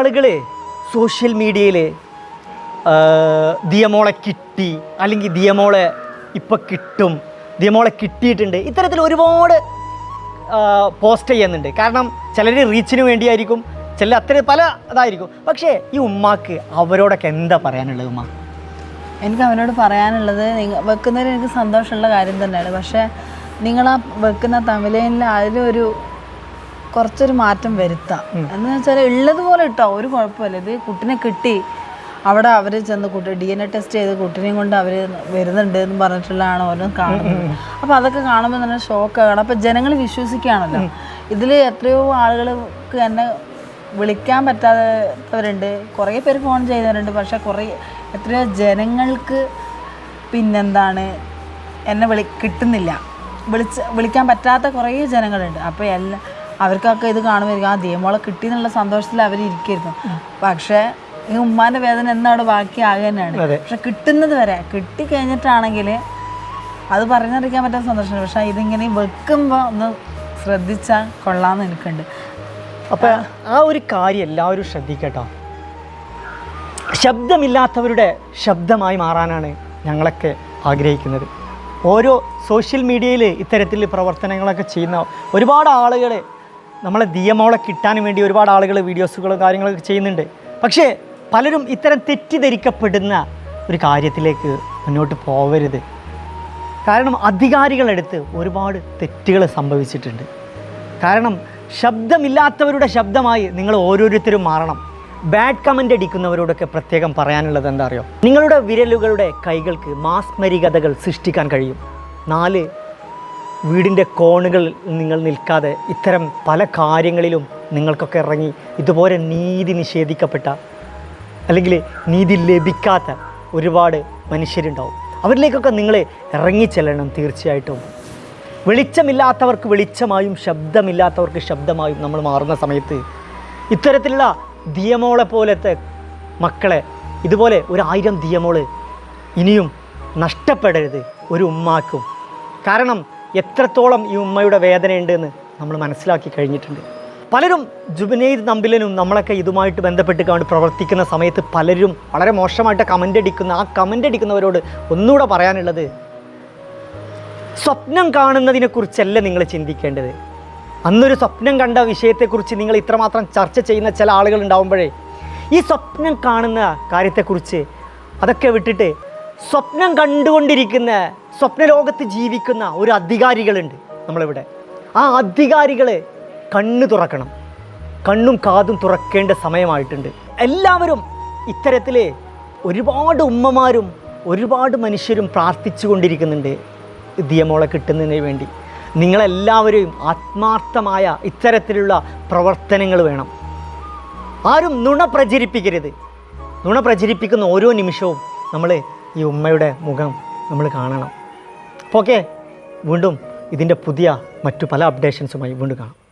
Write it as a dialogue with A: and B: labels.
A: ആളുകൾ സോഷ്യൽ മീഡിയയിൽ ദിയമോളെ കിട്ടി അല്ലെങ്കിൽ ദിയമോളെ ഇപ്പം കിട്ടും ദിയമോളെ കിട്ടിയിട്ടുണ്ട് ഇത്തരത്തിൽ ഒരുപാട് പോസ്റ്റ് ചെയ്യുന്നുണ്ട്. കാരണം ചിലർ റീച്ചിന് വേണ്ടിയായിരിക്കും ചില അത്ര പല ഇതായിരിക്കും. പക്ഷേ ഈ ഉമ്മാക്ക് അവരോടൊക്കെ എന്താ പറയാനുള്ളത് ഉമ്മ?
B: എനിക്ക് അവനോട് പറയാനുള്ളത് നിങ്ങൾ വെക്കുന്നതിൽ എനിക്ക് സന്തോഷമുള്ള കാര്യം തന്നെയാണ്. പക്ഷേ നിങ്ങൾ വെക്കുന്ന വെക്കുന്ന ആരും അതിലൊരു കുറച്ചൊരു മാറ്റം വരുത്താം. എന്ന് വെച്ചാൽ ഉള്ളതുപോലെ ഇട്ടോ ഒരു കുഴപ്പമില്ല. ഇത് കുട്ടിനെ കിട്ടി. അവിടെ അവർ ചെന്ന് കുട്ടി ഡി എൻ എ ടെസ്റ്റ് ചെയ്ത് കുട്ടിനെയും കൊണ്ട് അവർ വരുന്നുണ്ട് എന്ന് പറഞ്ഞിട്ടുള്ളതാണ് ഓരോ കാണുന്നത്. അപ്പോൾ അതൊക്കെ കാണുമ്പോൾ തന്നെ ഷോക്കാണ് അപ്പോൾ ജനങ്ങൾ വിശ്വസിക്കുകയാണല്ലോ. ഇതിൽ എത്രയോ ആളുകൾക്ക് എന്നെ വിളിക്കാൻ പറ്റാത്തവരുണ്ട്. കുറേ പേര് ഫോൺ ചെയ്തവരുണ്ട്. പക്ഷേ കുറേ എത്രയോ ജനങ്ങൾക്ക് പിന്നെന്താണ് എന്നെ വിളി കിട്ടുന്നില്ല. വിളിച്ച് വിളിക്കാൻ പറ്റാത്ത കുറേ ജനങ്ങളുണ്ട്. അപ്പോൾ എല്ലാം അവർക്കൊക്കെ ഇത് കാണുമായിരിക്കും. ആ ദീമോളെ കിട്ടി എന്നുള്ള സന്തോഷത്തിൽ അവർ ഇരിക്കുന്നു പക്ഷേ ഈ ഉമ്മാന്റെ വേദന എന്നവിടെ ബാക്കി തന്നെയാണ്. പക്ഷെ കിട്ടുന്നത് വരെ കിട്ടി കഴിഞ്ഞിട്ടാണെങ്കിൽ അത് പറഞ്ഞറിയിക്കാൻ പറ്റാത്ത സന്തോഷമാണ്. പക്ഷേ ഇതിങ്ങനെ വെക്കുമ്പോൾ ഒന്ന് ശ്രദ്ധിച്ചാൽ കൊള്ളാമെന്ന് എനിക്കുണ്ട്.
A: അപ്പോൾ ആ ഒരു കാര്യം എല്ലാവരും ശ്രദ്ധിക്കട്ടോ. ശബ്ദമില്ലാത്തവരുടെ ശബ്ദമായി മാറാനാണ് ഞങ്ങളൊക്കെ ആഗ്രഹിക്കുന്നത്. ഓരോ സോഷ്യൽ മീഡിയയിൽ ഇത്തരത്തിൽ പ്രവർത്തനങ്ങളൊക്കെ ചെയ്യുന്ന ഒരുപാട് ആളുകൾ നമ്മളെ ദിയമോളെ കിട്ടാൻ വേണ്ടി ഒരുപാട് ആളുകൾ വീഡിയോസുകളും കാര്യങ്ങളൊക്കെ ചെയ്യുന്നുണ്ട്. പക്ഷേ പലരും ഇത്തരം തെറ്റിദ്ധരിക്കപ്പെടുന്ന ഒരു കാര്യത്തിലേക്ക് മുന്നോട്ട് പോവരുത്. കാരണം അധികാരികളെടുത്ത് ഒരുപാട് തെറ്റുകൾ സംഭവിച്ചിട്ടുണ്ട്. കാരണം ശബ്ദമില്ലാത്തവരുടെ ശബ്ദമായി നിങ്ങൾ ഓരോരുത്തരും മാറണം. ബാഡ് കമന്റ് അടിക്കുന്നവരോടൊക്കെ പ്രത്യേകം പറയാനുള്ളത് എന്താ അറിയോ? നിങ്ങളുടെ വിരലുകളുടെ കൈകൾക്ക് മാസ്മരികതകൾ സൃഷ്ടിക്കാൻ കഴിയും. നാല് വീടിന്റെ കോണുകളിൽ നിങ്ങൾ നിൽക്കാതെ ഇത്തരം പല കാര്യങ്ങളിലും നിങ്ങൾക്കൊക്കെ ഇറങ്ങി ഇതുപോലെ നീതി നിഷേധിക്കപ്പെട്ട അല്ലെങ്കിൽ നീതി ലഭിക്കാത്ത ഒരുപാട് മനുഷ്യരുണ്ടാവും. അവരിലേക്കൊക്കെ നിങ്ങൾ ഇറങ്ങിച്ചെല്ലണം തീർച്ചയായിട്ടും. വെളിച്ചമില്ലാത്തവർക്ക് വെളിച്ചമായും ശബ്ദമില്ലാത്തവർക്ക് ശബ്ദമായും നമ്മൾ മാറുന്ന സമയത്ത് ഇത്തരത്തിലുള്ള ദിയമോളെ പോലത്തെ മക്കളെ ഇതുപോലെ ഒരു ആയിരം ദിയമോൾ ഇനിയും നഷ്ടപ്പെടരുത് ഒരു ഉമ്മാക്കും. കാരണം എത്രത്തോളം ഈ ഉമ്മയുടെ വേദനയുണ്ടെന്ന് നമ്മൾ മനസ്സിലാക്കി കഴിഞ്ഞിട്ടുണ്ട്. പലരും ജുബിനൈദ് നമ്പിലനും നമ്മളൊക്കെ ഇതുമായിട്ട് ബന്ധപ്പെട്ട് കണ്ട് പ്രവർത്തിക്കുന്ന സമയത്ത് പലരും വളരെ മോശമായിട്ട് കമന്റ് അടിക്കുന്ന ആ കമന്റ് അടിക്കുന്നവരോട് ഒന്നുകൂടെ പറയാനുള്ളത് സ്വപ്നം കാണുന്നതിനെക്കുറിച്ചല്ല നിങ്ങൾ ചിന്തിക്കേണ്ടത്? അന്നൊരു സ്വപ്നം കണ്ട വിഷയത്തെക്കുറിച്ച് നിങ്ങൾ ഇത്രമാത്രം ചർച്ച ചെയ്യുന്ന ചില ആളുകൾ ഉണ്ടാവുമ്പോഴേ ഈ സ്വപ്നം കാണുന്ന കാര്യത്തെക്കുറിച്ച് അതൊക്കെ വിട്ടിട്ട് സ്വപ്നം കണ്ടുകൊണ്ടിരിക്കുന്ന സ്വപ്നലോകത്ത് ജീവിക്കുന്ന ഒരു അധികാരികളുണ്ട് നമ്മളിവിടെ. ആ അധികാരികൾ കണ്ണ് തുറക്കണം. കണ്ണും കാതും തുറക്കേണ്ട സമയമായിട്ടുണ്ട്. എല്ലാവരും ഇത്തരത്തിൽ ഒരുപാട് ഉമ്മമാരും ഒരുപാട് മനുഷ്യരും പ്രാർത്ഥിച്ചു കൊണ്ടിരിക്കുന്നുണ്ട്. ദിയമോളെ കിട്ടുന്നതിന് വേണ്ടി. നിങ്ങളെല്ലാവരെയും ആത്മാർത്ഥമായ ഇത്തരത്തിലുള്ള പ്രവർത്തനങ്ങൾ വേണം. ആരും നുണ പ്രചരിപ്പിക്കരുത്. നുണ പ്രചരിപ്പിക്കുന്ന ഓരോ നിമിഷവും നമ്മൾ ഈ ഉമ്മയുടെ മുഖം നമ്മൾ കാണണം. അപ്പോൾ ഓക്കെ വീണ്ടും ഇതിന്റെ പുതിയ മറ്റു പല അപ്ഡേഷൻസുമായി വീണ്ടും കാണാം.